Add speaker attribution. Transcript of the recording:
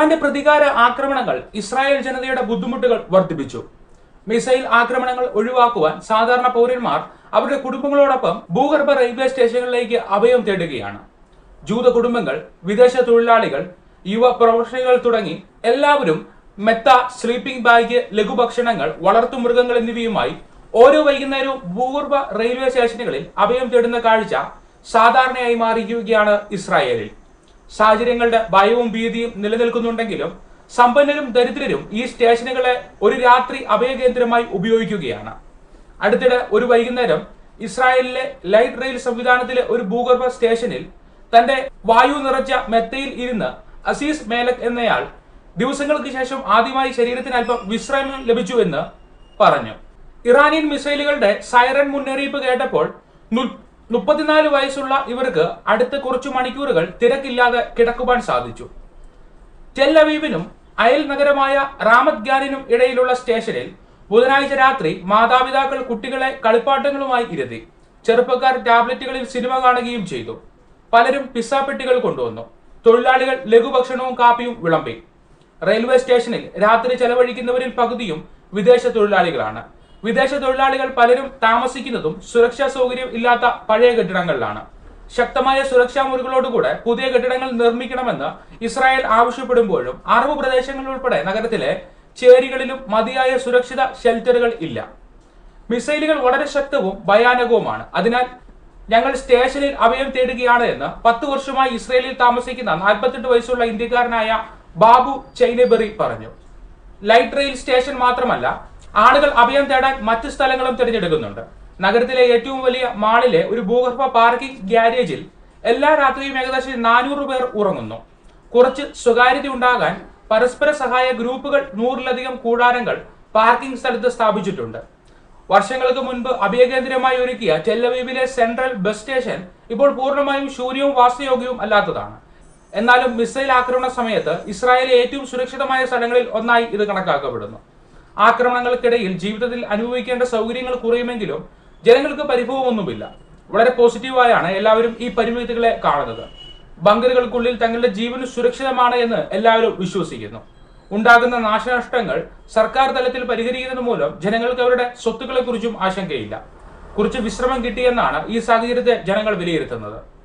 Speaker 1: ഇറാന്റെ പ്രതികാര ആക്രമണങ്ങൾ ഇസ്രായേൽ ജനതയുടെ ബുദ്ധിമുട്ടുകൾ വർദ്ധിപ്പിച്ചു. മിസൈൽ ആക്രമണങ്ങൾ ഒഴിവാക്കുവാൻ സാധാരണ പൗരന്മാർ അവരുടെ കുടുംബങ്ങളോടൊപ്പം ഭൂഗർഭ റെയിൽവേ സ്റ്റേഷനുകളിലേക്ക് അഭയം തേടുകയാണ്. ജൂത കുടുംബങ്ങൾ വിദേശ തൊഴിലാളികൾ യുവ പ്രൊഫഷണലുകൾ തുടങ്ങി എല്ലാവരും മെത്ത സ്ലീപ്പിംഗ് ബാഗ് ലഘുഭക്ഷണങ്ങൾ വളർത്തുമൃഗങ്ങൾ എന്നിവയുമായി ഓരോ വൈകുന്നേരവും ഭൂഗർഭ റെയിൽവേ സ്റ്റേഷനുകളിൽ അഭയം തേടുന്ന കാഴ്ച സാധാരണയായി മാറിയിരിക്കുകയാണ് ഇസ്രായേലിൽ. സാഹചര്യങ്ങളുടെ ഭയവും ഭീതിയും നിലനിൽക്കുന്നുണ്ടെങ്കിലും സമ്പന്നരും ദരിദ്രരും ഈ സ്റ്റേഷനുകളെ ഒരു രാത്രി അഭയകേന്ദ്രമായി ഉപയോഗിക്കുകയാണ്. അടുത്തിടെ ഒരു വൈകുന്നേരം ഇസ്രായേലിലെ ലൈറ്റ് റെയിൽ സംവിധാനത്തിലെ ഒരു ഭൂഗർഭ സ്റ്റേഷനിൽ തന്റെ വായു നിറച്ച മെത്തയിൽ ഇരുന്ന് അസീസ് മേലക് എന്നയാൾ ദിവസങ്ങൾക്ക് ശേഷം ആദ്യമായി ശരീരത്തിന് അല്പം വിശ്രമം ലഭിച്ചുവെന്ന് പറഞ്ഞു. ഇറാനിയൻ മിസൈലുകളുടെ സൈറൺ മുന്നറിയിപ്പ് കേട്ടപ്പോൾ മുപ്പത്തിനാല് വയസ്സുള്ള ഇവർക്ക് അടുത്ത കുറച്ചു മണിക്കൂറുകൾ തിരക്കില്ലാതെ കിടക്കുവാൻ സാധിച്ചു. ടെൽ അയൽ നഗരമായ റാമത് ഗ്യാനിനും ഇടയിലുള്ള സ്റ്റേഷനിൽ ബുധനാഴ്ച രാത്രി മാതാപിതാക്കൾ കുട്ടികളെ കളിപ്പാട്ടങ്ങളുമായി ഇരുത്തി ചെറുപ്പക്കാർ ടാബ്ലറ്റുകളിൽ സിനിമ കാണുകയും ചെയ്തു. പലരും പിസ്സ പെട്ടികൾ കൊണ്ടുവന്നു. തൊഴിലാളികൾ ലഘുഭക്ഷണവും കാപ്പിയും വിളമ്പി. റെയിൽവേ സ്റ്റേഷനിൽ രാത്രി ചെലവഴിക്കുന്നവരിൽ പകുതിയും വിദേശ തൊഴിലാളികളാണ്. വിദേശ തൊഴിലാളികൾ പലരും താമസിക്കുന്നതും സുരക്ഷാ സൗകര്യം ഇല്ലാത്ത പഴയ കെട്ടിടങ്ങളിലാണ്. ശക്തമായ സുരക്ഷാ മുറികളോടുകൂടെ പുതിയ കെട്ടിടങ്ങൾ നിർമ്മിക്കണമെന്ന് ഇസ്രായേൽ ആവശ്യപ്പെടുമ്പോഴും അറബ് പ്രദേശങ്ങളിൽ ഉൾപ്പെടെ നഗരത്തിലെ ചേരികളിലും മതിയായ സുരക്ഷിത ഷെൽട്ടറുകൾ ഇല്ല. മിസൈലുകൾ വളരെ ശക്തവും ഭയാനകവുമാണ്. അതിനാൽ ഞങ്ങൾ സ്റ്റേഷനിൽ അഭയം തേടുകയാണ് എന്ന് പത്ത് വർഷമായി ഇസ്രയേലിൽ താമസിക്കുന്ന നാൽപ്പത്തെട്ട് വയസ്സുള്ള ഇന്ത്യക്കാരനായ ബാബു ചൈനബെറി പറഞ്ഞു. ലൈറ്റ് റെയിൽ സ്റ്റേഷൻ മാത്രമല്ല ആളുകൾ അഭയം തേടാൻ മറ്റ് സ്ഥലങ്ങളും തിരഞ്ഞെടുക്കുന്നുണ്ട്. നഗരത്തിലെ ഏറ്റവും വലിയ മാളിലെ ഒരു ഭൂഗർഭ പാർക്കിംഗ് ഗ്യാരേജിൽ എല്ലാ രാത്രിയും ഏകദേശം നാനൂറ് പേർ ഉറങ്ങുന്നു. കുറച്ച് സ്വകാര്യത ഉണ്ടാകാൻ പരസ്പര സഹായ ഗ്രൂപ്പുകൾ നൂറിലധികം കൂടാരങ്ങൾ പാർക്കിംഗ് സ്ഥലത്ത് സ്ഥാപിച്ചിട്ടുണ്ട്. വർഷങ്ങൾക്ക് മുൻപ് അഭയകേന്ദ്രമായി ഒരുക്കിയ ടെല്ലവീവിലെ സെൻട്രൽ ബസ് സ്റ്റേഷൻ ഇപ്പോൾ പൂർണമായും ശൂന്യവും വാസയോഗ്യവും അല്ലാത്തതാണ്. എന്നാലും മിസൈൽ ആക്രമണ സമയത്ത് ഇസ്രായേലിലെ ഏറ്റവും സുരക്ഷിതമായ സ്ഥലങ്ങളിൽ ഒന്നായി ഇത് കണക്കാക്കപ്പെടുന്നു. ആക്രമണങ്ങൾക്കിടയിൽ ജീവിതത്തിൽ അനുഭവിക്കേണ്ട സൗകര്യങ്ങൾ കുറയുമെങ്കിലും ജനങ്ങൾക്ക് പരിഭവമൊന്നുമില്ല. വളരെ പോസിറ്റീവായാണ് എല്ലാവരും ഈ പരിമിതികളെ കാണുന്നത്. ബങ്കറുകൾക്കുള്ളിൽ തങ്ങളുടെ ജീവൻ സുരക്ഷിതമാണ് എന്ന് എല്ലാവരും വിശ്വസിക്കുന്നു. ഉണ്ടാകുന്ന നാശനഷ്ടങ്ങൾ സർക്കാർ തലത്തിൽ പരിഹരിക്കുന്നത് മൂലം ജനങ്ങൾക്ക് അവരുടെ സ്വത്തുക്കളെക്കുറിച്ചും ആശങ്കയില്ല. കുറച്ച് വിശ്രമം കിട്ടിയെന്നാണ് ഈ സാഹചര്യത്തെ ജനങ്ങൾ വിലയിരുത്തുന്നത്.